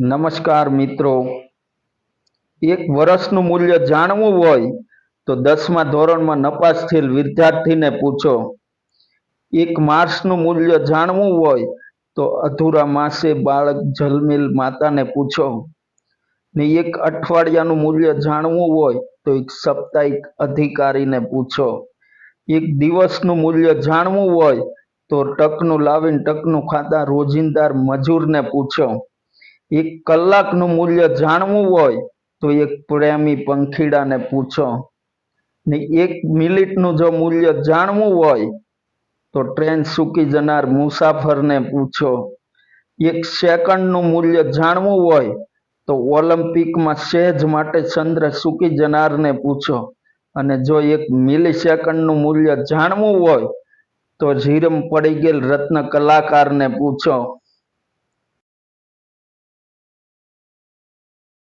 નમસ્કાર મિત્રો. એક વર્ષનું મૂલ્ય જાણવું હોય તો દસમા ધોરણમાં નપાસ થયેલ વિદ્યાર્થીને પૂછો. એક માસનું મૂલ્ય જાણવું હોય તો અધૂરા માસે બાળક જલમેલ માતાને પૂછો. ને એક અઠવાડિયાનું મૂલ્ય જાણવું હોય તો એક સાપ્તાહિક અધિકારીને પૂછો. એક દિવસનું મૂલ્ય જાણવું હોય તો ટકનું લાવીને ટકનું ખાતા રોજિંદાર મજૂરને પૂછો. એક કલાકનું મૂલ્ય જાણવું હોય તો એક પ્રેમી પંખીડાને પૂછો. ને એક મિનિટનું જો મૂલ્ય જાણવું હોય તો ટ્રેન સૂકી જનાર મુસાફરને પૂછો. એક સેકન્ડનું મૂલ્ય જાણવું હોય તો ઓલિમ્પિકમાં સહેજ માટે ચંદ્ર સૂકી જનારને પૂછો. અને જો એક મિલી સેકન્ડનું મૂલ્ય જાણવું હોય તો ઝીરમ પડી ગયેલ રત્ન કલાકારને પૂછો.